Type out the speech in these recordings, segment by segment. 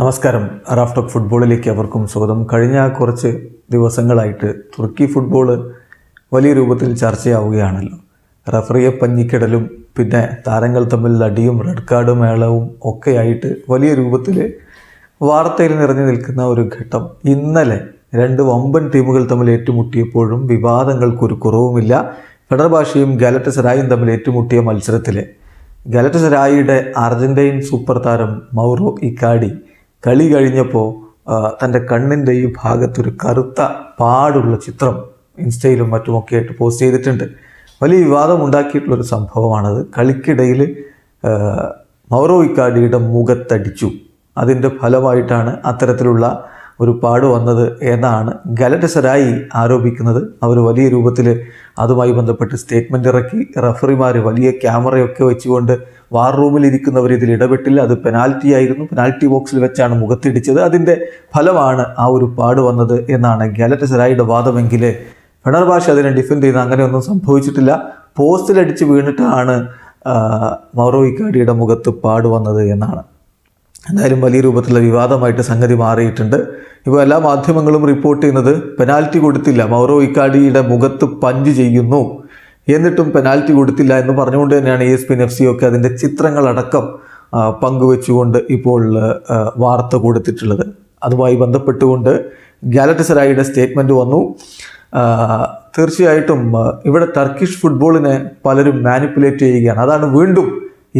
നമസ്കാരം. റാഫ് റാഫ്റ്റോക്ക് ഫുട്ബോളിലേക്ക് അവർക്കും സ്വാഗതം. കഴിഞ്ഞ കുറച്ച് ദിവസങ്ങളായിട്ട് തുർക്കി ഫുട്ബോൾ വലിയ രൂപത്തിൽ ചർച്ചയാവുകയാണല്ലോ. റഫറിയെ പഞ്ഞിക്കിടലും പിന്നെ താരങ്ങൾ തമ്മിൽ അടിയും റെഡ് കാർഡ് മേളവും ഒക്കെയായിട്ട് വലിയ രൂപത്തിൽ വാർത്തയിൽ നിറഞ്ഞു നിൽക്കുന്ന ഒരു ഘട്ടം. ഇന്നലെ രണ്ട് വമ്പൻ ടീമുകൾ തമ്മിൽ ഏറ്റുമുട്ടിയപ്പോഴും വിവാദങ്ങൾക്കൊരു കുറവുമില്ല. ഫെഡർഭാഷയും ഗാലറ്റ് സരായും തമ്മിൽ ഏറ്റുമുട്ടിയ മത്സരത്തിൽ ഗാലറ്റ് സരായിയുടെ അർജന്റൈൻ സൂപ്പർ താരം മൗറോ ഇക്കാഡി കളി കഴിഞ്ഞപ്പോൾ തന്റെ കണ്ണിന്റെ ഈ ഭാഗത്തൊരു കറുത്ത പാടുള്ള ചിത്രം ഇൻസ്റ്റയിലും മറ്റുമൊക്കെ ആയിട്ട് പോസ്റ്റ് ചെയ്തിട്ടുണ്ട്. വലിയ വിവാദം ഉണ്ടാക്കിയിട്ടുള്ളൊരു സംഭവമാണത്. കളിക്കിടയിൽ മൗറോ ഇക്കാഡിയുടെ മുഖത്തടിച്ചു. അതിന്റെ ഫലമായിട്ടാണ് അത്തരത്തിലുള്ള ഒരു പാട് വന്നത് എന്നാണ് ഗലറ്റസരായി ആരോപിക്കുന്നത്. അവർ വലിയ രൂപത്തിൽ അതുമായി ബന്ധപ്പെട്ട് സ്റ്റേറ്റ്മെന്റ് ഇറക്കി. റഫറിമാർ വലിയ ക്യാമറയൊക്കെ വെച്ചുകൊണ്ട് വാർ റൂമിൽ ഇരിക്കുന്നവർ ഇതിൽ ഇടപെട്ടില്ല. അത് പെനാൽറ്റി ആയിരുന്നു. പെനാൽറ്റി ബോക്സിൽ വെച്ചാണ് മുഖത്തിടിച്ചത്. അതിന്റെ ഫലമാണ് ആ ഒരു പാട് വന്നത് എന്നാണ് ഗലറ്റസരായിയുടെ വാദമെങ്കിൽ ഫെണർഭാഷ അതിനെ ഡിഫെൻഡ് ചെയ്ത് അങ്ങനെയൊന്നും സംഭവിച്ചിട്ടില്ല. പോസ്റ്റിലടിച്ച് വീണിട്ടാണ് മൗറോ ഇക്കാഡിയുടെ മുഖത്ത് പാട് വന്നത് എന്നാണ്. എന്തായാലും വലിയ രൂപത്തിലുള്ള വിവാദമായിട്ട് സംഗതി മാറിയിട്ടുണ്ട്. ഇപ്പോൾ എല്ലാ മാധ്യമങ്ങളും റിപ്പോർട്ട് ചെയ്യുന്നത് പെനാൽറ്റി കൊടുത്തില്ല. മൗറോ ഇക്കാഡിയുടെ മുഖത്ത് പഞ്ച് ചെയ്യുന്നു. എന്നിട്ടും പെനാൽറ്റി കൊടുത്തില്ല എന്ന് പറഞ്ഞുകൊണ്ട് തന്നെയാണ് എസ് പി എഫ് സി ഒക്കെ അതിന്റെ ചിത്രങ്ങളടക്കം പങ്കുവെച്ചുകൊണ്ട് ഇപ്പോൾ വാർത്ത കൊടുത്തിട്ടുള്ളത്. അതുമായി ബന്ധപ്പെട്ടുകൊണ്ട് ഗാലറ്റസറായിയുടെ സ്റ്റേറ്റ്മെന്റ് വന്നു. തീർച്ചയായിട്ടും ഇവിടെ ടർക്കിഷ് ഫുട്ബോളിനെ പലരും മാനിപ്പുലേറ്റ് ചെയ്യുകയാണ്. അതാണ് വീണ്ടും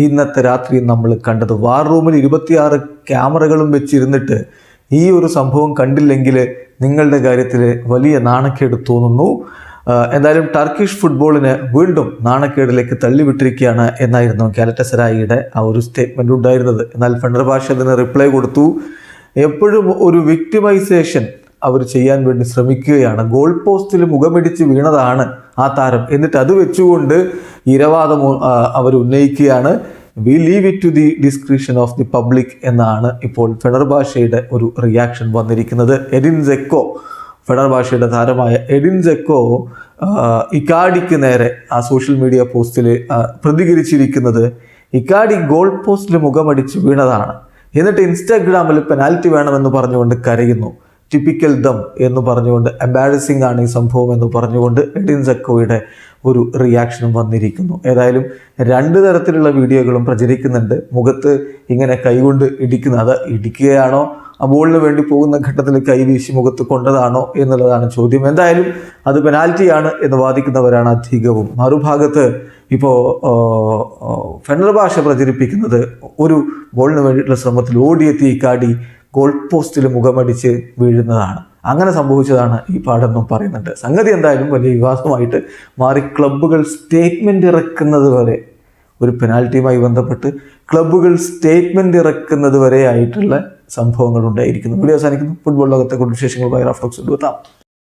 ഇന്നത്തെ രാത്രി നമ്മൾ കണ്ടത്. വാർ റൂമിൽ ഇരുപത്തിയാറ് ക്യാമറകളും വെച്ചിരുന്നിട്ട് ഈ ഒരു സംഭവം കണ്ടില്ലെങ്കിൽ നിങ്ങളുടെ കാര്യത്തിൽ വലിയ നാണക്കേട് തോന്നുന്നു. എന്തായാലും ടർക്കിഷ് ഫുട്ബോളിനെ വീണ്ടും നാണക്കേടിലേക്ക് തള്ളിവിട്ടിരിക്കുകയാണ് എന്നായിരുന്നു കാലറ്റസരായിയുടെ ആ ഒരു സ്റ്റേറ്റ്മെന്റ് ഉണ്ടായിരുന്നത്. എന്നാൽ ഫെണ്ടർഭാഷ അതിന് റിപ്ലൈ കൊടുത്തു. എപ്പോഴും ഒരു വിക്ടിമൈസേഷൻ അവർ ചെയ്യാൻ വേണ്ടി ശ്രമിക്കുകയാണ്. ഗോൾ പോസ്റ്റിൽ മുഖമിടിച്ച് വീണതാണ് ആ താരം. എന്നിട്ട് അത് വെച്ചുകൊണ്ട് ഇരവാദം അവർ ഉന്നയിക്കുകയാണ്. We leave it to the discretion of the public എന്നാണ് ഇപ്പോൾ ഫെഡർ ഭാഷയുടെ ഒരു റിയാക്ഷൻ വന്നിരിക്കുന്നത്. എഡിൻ സെക്കോ ഫെഡർ ഭാഷയുടെ താരമായ എഡിൻ ജെക്കോ ഇക്കാഡിക്ക് നേരെ ആ സോഷ്യൽ മീഡിയ പോസ്റ്റിൽ പ്രതികരിച്ചിരിക്കുന്നത് ഇക്കാഡി ഗോൾ പോസ്റ്റിൽ മുഖമടിച്ച് വീണതാണ്. എന്നിട്ട് ഇൻസ്റ്റാഗ്രാമിൽ പെനാൽറ്റി വേണമെന്ന് പറഞ്ഞുകൊണ്ട് കരയുന്നു. ടിപ്പിക്കൽ ദം എന്ന് പറഞ്ഞുകൊണ്ട് എംബാരസിംഗ് ആണ് ഈ സംഭവം എന്ന് പറഞ്ഞുകൊണ്ട് എഡിൻ ജെക്കോയുടെ ഒരു റിയാക്ഷനും വന്നിരിക്കുന്നു. ഏതായാലും രണ്ട് തരത്തിലുള്ള വീഡിയോകളും പ്രചരിക്കുന്നുണ്ട്. മുഖത്ത് ഇങ്ങനെ കൈകൊണ്ട് ഇടിക്കുന്ന അത് ഇടിക്കുകയാണോ ആ ബോളിന് വേണ്ടി പോകുന്ന ഘട്ടത്തിൽ കൈ വീശി മുഖത്ത് കൊണ്ടതാണോ എന്നുള്ളതാണ് ചോദ്യം. എന്തായാലും അത് പെനാൽറ്റിയാണ് എന്ന് വാദിക്കുന്നവരാണ് അധികവും. മറുഭാഗത്ത് ഇപ്പോൾ ഫെനർ ഭാഷ പ്രചരിപ്പിക്കുന്നത് ഒരു ബോളിന് വേണ്ടിയിട്ടുള്ള ശ്രമത്തിൽ ഓടിയെത്തി ഇക്കാടി ഗോൾ പോസ്റ്റിൽ മുഖമടിച്ച് വീഴുന്നതാണ്. അങ്ങനെ സംഭവിച്ചതാണ് ഈ പാടെന്നും പറയുന്നുണ്ട്. സംഗതി എന്തായാലും വലിയ വിവാദമായിട്ട് മാറി. ക്ലബ്ബുകൾ സ്റ്റേറ്റ്മെന്റ് ഇറക്കുന്നത് വരെ ഒരു പെനാൽറ്റിയുമായി ബന്ധപ്പെട്ട് ക്ലബ്ബുകൾ സ്റ്റേറ്റ്മെന്റ് ഇറക്കുന്നത് വരെ ആയിട്ടുള്ള സംഭവങ്ങൾ ഉണ്ടായിരിക്കുന്നു വീഡിയോ അവസാനിക്കുന്നു. ഫുട്ബോൾ ലോകത്തെ കുറിച്ച് വിശേഷങ്ങളുമായി റാഫ്റ്റോക്സ് കൊണ്ടുവെത്താം